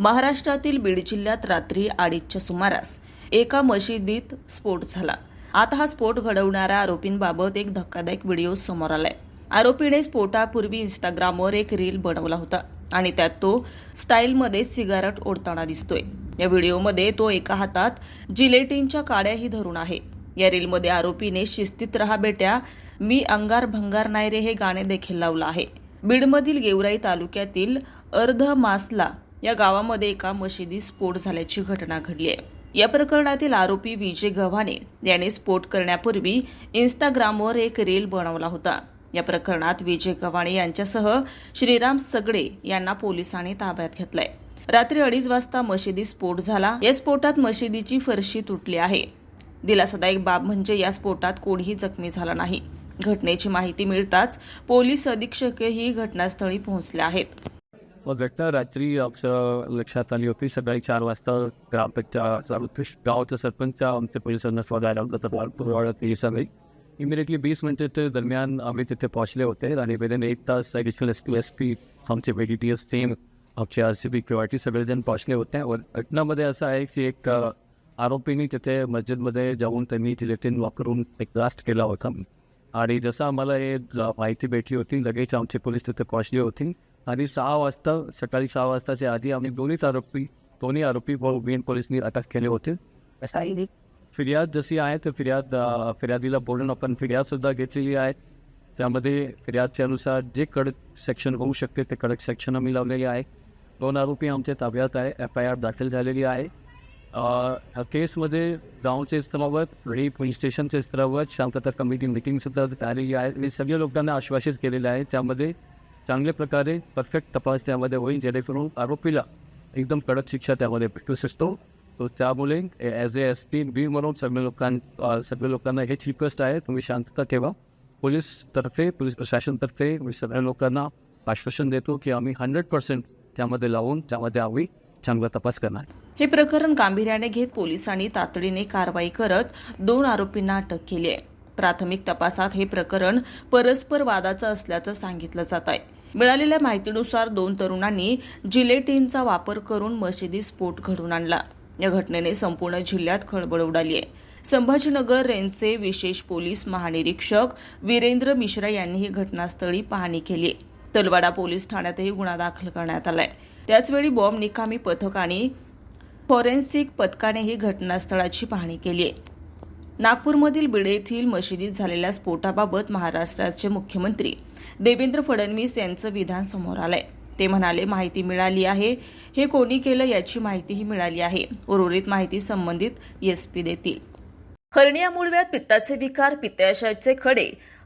महाराष्ट्रातील बीड जिल्ह्यात रात्री अडीचच्या सुमारास एका मशिदीत स्फोट झाला. आता हा स्फोट घडवणाऱ्या आरोपींबाबत एक धक्कादायक व्हिडिओ समोर आलाय. आरोपीने स्फोटापूर्वी इंस्टाग्रामवर एक रील बनवला होता आणि त्यात तो स्टाईलमध्ये सिगारेट ओढताना दिसतोय. या व्हिडिओमध्ये तो एका हातात जिलेटिनच्या काड्याही धरून आहे. या रीलमध्ये आरोपीने शिस्तीत रहा बेट्या मी अंगार भंगार नाही रे हे गाणे देखील लावलं आहे. बीडमधील गेवराई तालुक्यातील अर्ध मासला या गावामध्ये एका मशिदीत स्फोट झाल्याची घटना घडली आहे. या प्रकरणातील आरोपी विजय गव्हाणे याने स्फोट करण्यापूर्वी इन्स्टाग्रामवर एक रील बनवला होता. या प्रकरणात विजय गव्हाणे यांच्यासह श्रीराम सगडे यांना पोलिसांनी ताब्यात घेतलंय. रात्री अडीच वाजता मशिदी स्फोट झाला. या स्फोटात मशिदीची फरशी तुटली आहे. दिलासादायक बाब म्हणजे या स्फोटात कोणीही जखमी झाला नाही. घटनेची माहिती मिळताच पोलीस अधीक्षकही घटनास्थळी पोहोचले आहेत. घटना रात्री आमच्या लक्षात आली होती. सकाळी चार वाजता ग्रामपंचायत गावच्या सरपंच आमच्या पोलिसांना शोधायला पुरवाडा पोलिसांनी. इमिडिएटली वीस मिनिटाच्या दरम्यान आम्ही तिथे पोहोचले होते. आणि विदिन एक तास additional S P S P आमचे B D T S team आमचे R C B Q R T सगळेजण पोहोचले होते. घटनामध्ये असं आहे की एक आरोपींनी तिथे मस्जिदमध्ये जाऊन त्यांनी जिलेटिन वापरून एक ब्लास्ट केला होता. आणि जसं आम्हाला हे माहिती भेटली होती लगेच आमचे पोलीस तिथे पोहोचले होती. आणि सहा वाजता सकाळी सहा वाजताच्या आधी आम्ही दोन्हीच आरोपी दोन्ही आरोपी व बीएन पोलिसनी अटक केले होते. फिर्याद जशी आहे तर फिर्याद फिर्यादीला बोलून आपण फिर्यादसुद्धा घेतलेली आहे. त्यामध्ये फिर्यादच्या अनुसार जे कडक सेक्शन होऊ शकते ते कडक सेक्शन आम्ही लावलेले आहे. दोन आरोपी आमच्या ताब्यात आहे एफ आय आर दाखल झालेली आहे. ह्या केसमध्ये गावच्या स्तरावर आणि पोलीस स्टेशनच्या स्तरावर शांतता कमिटी मिटिंगसुद्धा आलेली आहे. मी सगळ्या लोकांना आश्वासित केलेलं आहे. त्यामध्ये चांगल्या प्रकारे परफेक्ट तपास त्यामध्ये होईल जेणेकरून आरोपीला एकदम कडक शिक्षा त्यामध्ये भेटू शकतो. तो त्यामुळे ॲज ए एस पी बी म्हणून सगळ्या लोकां सगळ्या लोकांना हेच रिक्वेस्ट आहे. तुम्ही शांतता ठेवा. पोलीसतर्फे पोलीस प्रशासनतर्फे मी सगळ्या लोकांना आश्वासन देतो की आम्ही हंड्रेड पर्सेंट त्यामध्ये लावून त्यामध्ये आम्ही चांगला तपास करणार. हे प्रकरण गांभीर्याने घेत पोलिसांनी तातडीने कारवाई करत दोन आरोपींना अटक केली आहे. प्राथमिक तपासात हे प्रकरण परस्पर वादाचं असल्याचं सांगितलं जात आहे. मिळालेल्या माहितीनुसार दोन तरुणांनी जिलेटिनचा वापर करून मशिदी स्फोट घडवून आणला. या घटनेने संपूर्ण जिल्ह्यात खळबळ उडाली आहे. संभाजीनगर रेंजचे विशेष पोलीस महानिरीक्षक वीरेंद्र मिश्रा यांनीही घटनास्थळी पाहणी केली. तलवाडा पोलीस ठाण्यातही गुन्हा दाखल करण्यात आलाय. त्याचवेळी बॉम्ब निकामी पथक आणि फॉरेन्सिक पथकाने ही घटनास्थळाची पाहणी केली आहे. नागपूरमधील बीड येथील मशिदीत झालेल्या स्फोटाबाबत महाराष्ट्राचे मुख्यमंत्री देवेंद्र फडणवीस यांचं विधान समोर आलंय. ते म्हणाले माहिती मिळाली आहे. हे कोणी केलं याची माहितीही मिळाली आहे. उर्वरित माहिती संबंधित एसपी देतील. हर्निया मुळव्यात पित्ताचे विकार पित्ताशयाचे खडे